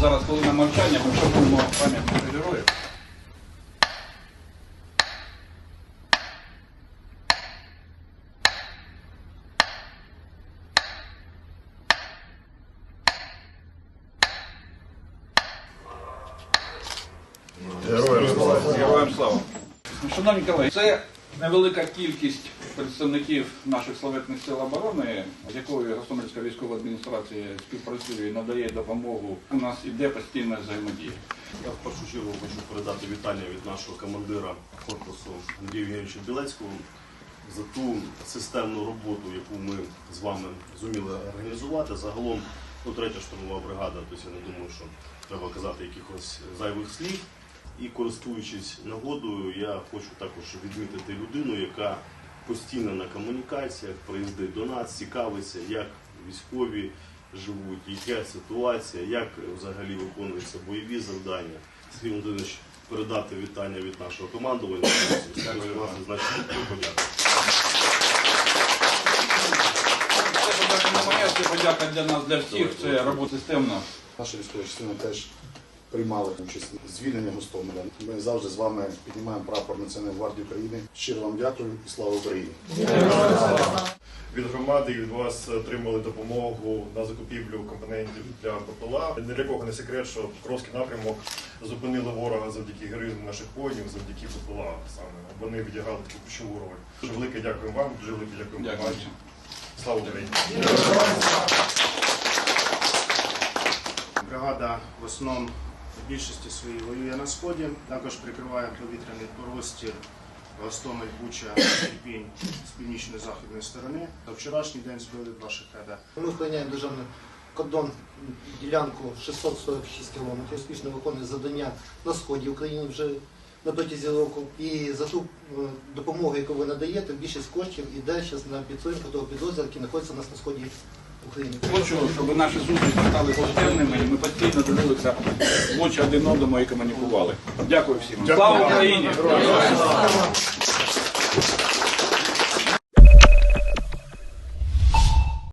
зараз хвилина мовчання, ми вшануємо пам'ять наших героїв. Героям слава. Ну, Шановні колеги, це невелика кількість представників наших славетних сил оборони, з якою Гостомельська військова адміністрація співпрацює і надає допомогу. У нас іде постійна взаємодія. Я в першу чергу хочу передати вітання від нашого командира корпусу Андрія Євгеновича Білецького за ту системну роботу, яку ми з вами зуміли організувати. Загалом, ну, третя штурмова бригада, тобто я не думаю, що треба казати якихось зайвих слів. І користуючись нагодою, я хочу також відмітити людину, яка постійно на комунікаціях приїздить до нас, цікавиться, як військові живуть, яка ситуація, як взагалі виконуються бойові завдання. Сергій Володимирович, передати вітання від нашого командування. Подяку. Це подяка для нас, для всіх. Це робота системна. Наша військова частина теж приймала участь у звільненні Гостомеля. Ми завжди з вами піднімаємо прапор Національної гвардії України. Щиро вам дякую і слава Україні! від громади від вас отримали допомогу на закупівлю компонентів для БПЛА. Ні для кого не секрет, що Покровський напрямок зупинили ворога завдяки героїзму наших воїнів, завдяки БПЛА саме. Вони відіграли таку ключову роль. Дуже велике дякуємо вам, дуже велике Дякую. команді. Слава Україні! Бригада в основному в більшості своїй воює на сході. Також прикриває повітряний простір Гостомель, Буча, Ірпінь з північно-західної сторони. За вчорашній день збили два шахеда. Ми охороняємо державний кордон ділянку 646 кілометрів, успішно виконує завдання на сході України вже на протязі року. І за ту е, допомогу, яку ви надаєте, більшість коштів іде зараз на підтримку того підрозділу, який знаходиться у нас на сході. Хочу, щоб наші зустрічі стали позитивними, і ми постійно дивилися в очі один одному і комунікували. Дякую всім. Слава Україні!